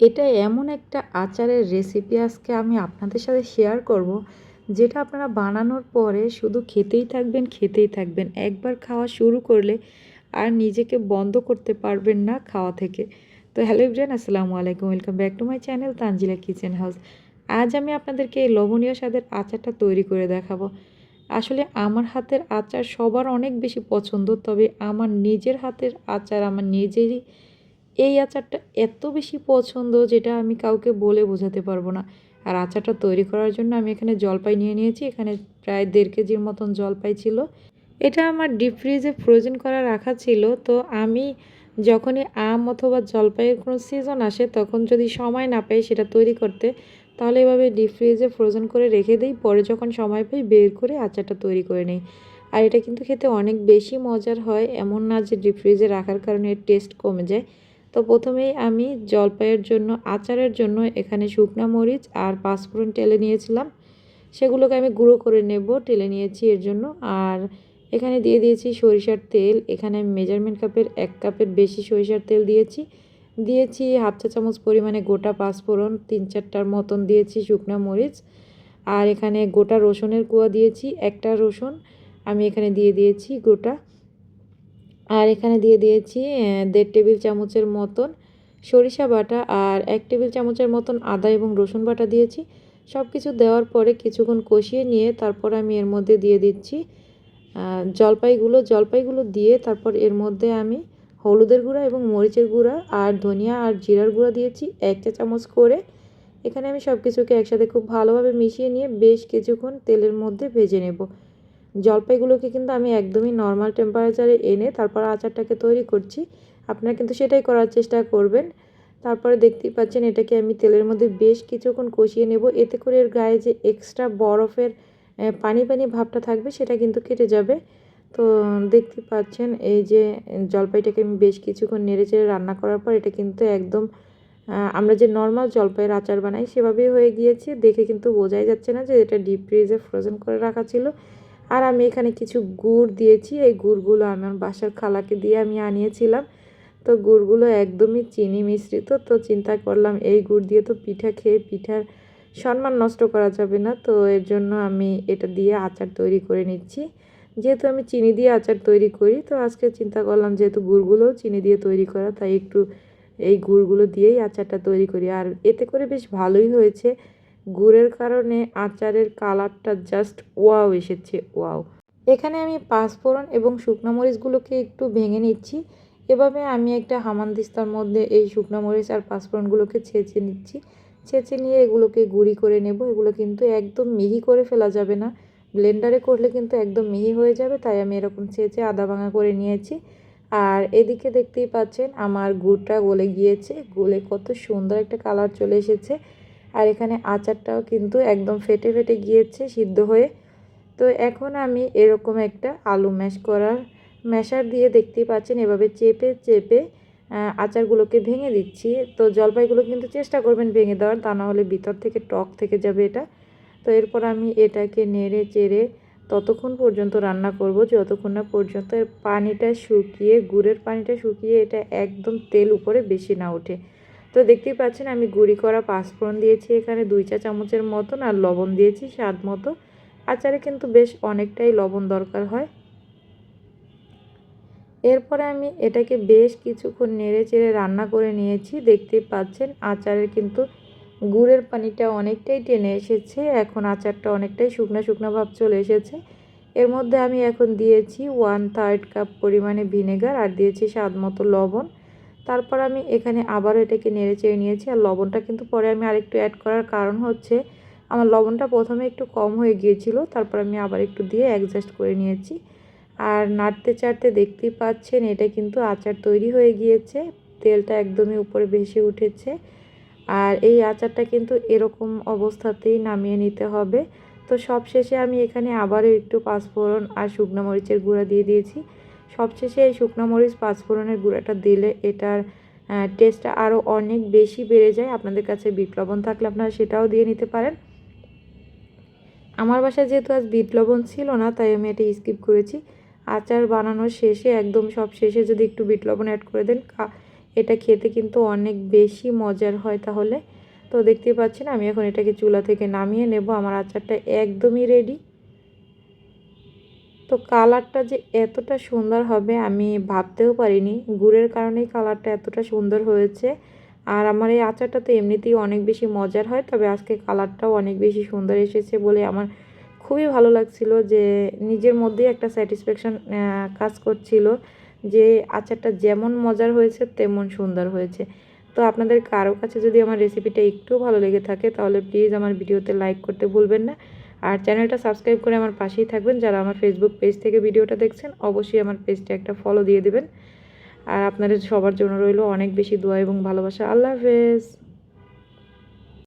এটা এমন একটা আচারের রেসিপি আজকে আমি আপনাদের সাথে শেয়ার করব, যেটা আপনারা বানানোর পরে শুধু খেতেই থাকবেন খেতেই থাকবেন। একবার খাওয়া শুরু করলে আর নিজেকে বন্ধ করতে পারবেন না খাওয়া থেকে। তো হ্যালো ইব্রান আসসালামু আলাইকুম। Welcome back to my channel Tanjila kitchen house আজ আমি আপনাদেরকে এই লবণীয় স্বাদের আচারটা তৈরি করে দেখাবো। আসলে আমার হাতের আচার সবার অনেক বেশি পছন্দ, তবে আমার নিজের হাতের আচার আমার নিজেরই এই আচারটা এত বেশি পছন্দ যেটা আমি কাউকে বলে বোঝাতে পারব না। আর আচারটা তৈরি করার জন্য আমি এখানে জলপাই নিয়ে নিয়েছি, এখানে প্রায় দেড় কেজির মতন জলপাই ছিল। এটা আমার ডিপ ফ্রিজে ফ্রোজেন করা রাখা ছিল, তো আমি যখনই আম অথবা জলপাইয়ের কোনো সিজন আসে, তখন যদি সময় না পাই সেটা তৈরি করতে, তাহলে এভাবে ডিপ ফ্রিজে ফ্রোজেন করে রেখে দিই, পরে যখন সময় পাই বের করে আচারটা তৈরি করে নিই। আর এটা কিন্তু খেতে অনেক বেশি মজার হয়, এমন না যে ডিপ ফ্রিজে রাখার কারণে এর টেস্ট কমে যায়। তো প্রথমেই আমি জলপাইয়ের জন্য, আচারের জন্য এখানে শুকনা মরিচ আর পাঁচফোড়ন টেলে নিয়েছিলাম। সেগুলোকে আমি গুঁড়ো করে নেব, টেলে নিয়েছি এর জন্য। আর এখানে দিয়ে দিয়েছি সরিষার তেল। এখানে মেজারমেন্ট কাপের এক কাপের বেশি সরিষার তেল দিয়েছি। দিয়েছি হাফ চা চামচ পরিমাণে গোটা পাঁচফোড়ন, তিন চারটার মতন দিয়েছি শুকনা মরিচ। আর এখানে গোটা রসুনের কুয়া দিয়েছি, একটা রসুন। আমি এখানে দিয়ে দিয়েছি গোটা। আর এখানে দিয়ে দিয়েছি দেড় টেবিল চামচের মতন সরিষা বাটা আর এক টেবিল চামচের মতন আদা এবং রসুন বাটা দিয়েছি। সব কিছু দেওয়ার পরে কিছুক্ষণ কষিয়ে নিয়ে তারপর আমি এর মধ্যে দিয়ে দিচ্ছি জলপাইগুলো। জলপাইগুলো দিয়ে তারপর এর মধ্যে আমি হলুদের গুঁড়া এবং মরিচের গুঁড়া আর ধনিয়া আর জিরার গুঁড়া দিয়েছি এক চা চামচ করে। এখানে আমি সব কিছুকে একসাথে খুব ভালোভাবে মিশিয়ে নিয়ে বেশ কিছুক্ষণ তেলের মধ্যে ভেজে নেব। জলপাইগুলোকে কিন্তু আমি একদমই নর্মাল টেম্পারেচারে এনে তারপর আচারটাকে তৈরি করছি। আপনারা কিন্তু সেটাই করার চেষ্টা করবেন। তারপরে দেখতেই পাচ্ছেন এটাকে আমি তেলের মধ্যে বেশ কিছুক্ষণ কষিয়ে নেব। এতে করে এর গায়ে যে এক্সট্রা বরফের পানি পানি ভাবটা থাকবে সেটা কিন্তু কেটে যাবে। তো দেখতে পাচ্ছেন এই যে জলপাইটাকে আমি বেশ কিছুক্ষণ নেড়ে চেড়ে রান্না করার পর এটা কিন্তু একদম আমরা যে নর্মাল জলপাইয়ের আচার বানাই সেভাবেই হয়ে গিয়েছে। দেখে কিন্তু বোঝাই যাচ্ছে না যে এটা ডিপ ফ্রিজে ফ্রোজেন করে রাখা ছিল। আর আমি এখানে কিছু গুড় দিয়েছি। এই গুড়গুলো আমার বাসার খালাকে দিয়ে আমি আনিয়েছিলাম। তো গুড়গুলো একদমই চিনি মিশ্রিত। তো চিন্তা করলাম এই গুড় দিয়ে তো পিঠা খেয়ে পিঠার সম্মান নষ্ট করা যাবে না। তো এর জন্য আমি এটা দিয়ে আচার তৈরি করে নিচ্ছি। যেহেতু আমি চিনি দিয়ে আচার তৈরি করি, তো আজকে চিন্তা করলাম যেহেতু গুড়গুলোও চিনি দিয়ে তৈরি করা, তাই একটু এই গুড়গুলো দিয়েই আচারটা তৈরি করি। আর এতে করে বেশ ভালোই হয়েছে। গুড়ের কারণে আচারের কালারটা জাস্ট ওয়াও এসেছে ওয়াও এখানে আমি পাঁচফোড়ন এবং শুকনো মরিচগুলোকে একটু ভেঙে নিচ্ছি। এভাবে আমি একটা হামানদিস্তার মধ্যে এই শুকনো মরিচ আর পাঁচফোড়নগুলোকে ছেঁচে নিচ্ছি। ছেঁচে নিয়ে এগুলোকে গুঁড়ি করে নেব। এগুলো কিন্তু একদম মিহি করে ফেলা যাবে না। ব্লেন্ডারে করলে কিন্তু একদম মিহি হয়ে যাবে, তাই আমি এরকম ছেঁচে আদা ভাঙা করে নিয়েছি। আর এদিকে দেখতেই পাচ্ছেন আমার গুড়টা গলে গিয়েছে। গলে কত সুন্দর একটা কালার চলে এসেছে। আর এখানে আচারটাও কিন্তু একদম ফেটে ফেটে গিয়েছে, সিদ্ধ হয়ে। তো এখন আমি এরকম একটা আলু ম্যাশ করার ম্যাশার দিয়ে দেখতেই পাচ্ছেন, এভাবে চেপে চেপে আচারগুলোকে ভেঙে দিচ্ছি। তো জলপাইগুলো কিন্তু চেষ্টা করবেন ভেঙে দেওয়ার, তা না হলে ভিতর থেকে টক থেকে যাবে এটা। তো এরপর আমি এটাকে নেড়ে, চেড়ে ততক্ষণ পর্যন্ত রান্না করব, যতক্ষণ না পর্যন্ত পানিটা শুকিয়ে, গুড়ের পানিটা শুকিয়ে এটা একদম তেল উপরে বেশি না ওঠে। তো দেখতেই পাচ্ছেন আমি গুঁড়ি করা পাঁচফোড়ন দিয়েছি এখানে দুই চা চামচের মতন আর লবণ দিয়েছি স্বাদ মতো। আচারে কিন্তু বেশ অনেকটাই লবণ দরকার হয়। এরপরে আমি এটাকে বেশ কিছুক্ষণ নেড়ে চেড়ে রান্না করে নিয়েছি। দেখতেই পাচ্ছেন আচারের কিন্তু গুড়ের পানিটা অনেকটাই টেনে এসেছে। এখন আচারটা অনেকটাই শুকনো শুকনো ভাব চলে এসেছে। এর মধ্যে আমি এখন দিয়েছি ওয়ান থার্ড কাপ পরিমাণে ভিনেগার আর দিয়েছি স্বাদ মতো লবণ। তারপর আমি এখানে আবারও এটাকে নেড়ে চেড়ে নিয়েছি আর লবণটা কিন্তু পরে আমি আরেকটু অ্যাড করার কারণ হচ্ছে আমার লবণটা প্রথমে একটু কম হয়ে গিয়েছিল, তারপর আমি আবার একটু দিয়ে অ্যাডজাস্ট করে নিয়েছি। আর নাড়তে চাড়তে দেখতেই পাচ্ছেন এটা কিন্তু আচার তৈরি হয়ে গিয়েছে, তেলটা একদমই উপরে ভেসে উঠেছে। আর এই আচারটা কিন্তু এরকম অবস্থাতেই নামিয়ে নিতে হবে। তো সব শেষে আমি এখানে আবারও একটু পাঁচফোড়ন আর শুকনো মরিচের গুঁড়া দিয়ে দিয়েছি। সবশেষে এই শুকনো মরিচ পাঁচফোড়নের গুঁড়াটা দিলে এটার টেস্টটা আরও অনেক বেশি বেড়ে যায়। আপনাদের কাছে বিট লবণ থাকলে আপনারা সেটাও দিয়ে নিতে পারেন। আমার বাসায় যেহেতু আজ বিট লবণ ছিল না, তাই আমি এটা স্কিপ করেছি। আচার বানানোর শেষে একদম সব শেষে যদি একটু বিট লবণ অ্যাড করে দেন এটা খেতে কিন্তু অনেক বেশি মজার হয় তাহলে। তো দেখতেই পাচ্ছেন, আমি এখন এটাকে চুলা থেকে নামিয়ে নেব। আমার আচারটা একদমই রেডি তো কালারটা যে এতটা সুন্দর হবে আমি ভাবতেও পারিনি। গুড়ের কারণেই কালারটা এতটা সুন্দর হয়েছে। আর আমার এই আচারটা তো এমনিতেই অনেক বেশি মজার হয়, তবে আজকে কালারটাও অনেক বেশি সুন্দর এসেছে বলে আমার খুবই ভালো লাগছিল যে নিজের মধ্যেই একটা স্যাটিসফ্যাকশান কাজ করছিল যে আচারটা যেমন মজার হয়েছে তেমন সুন্দর হয়েছে। তো আপনাদের কারও কাছে যদি আমার রেসিপিটা একটু ভালো লেগে থাকে তাহলে প্লিজ আমার ভিডিওতে লাইক করতে ভুলবেন না। আর চ্যানেলটা সাবস্ক্রাইব করে আমার পাশেই থাকবেন। যারা আমার ফেসবুক পেজ থেকে ভিডিওটা দেখছেন, অবশ্যই আমার পেজটা একটা ফলো দিয়ে দেবেন। আর আপনাদের সবার জন্য রইল অনেক বেশি দোয়া এবং ভালোবাসা। আল্লাহ হাফেজ।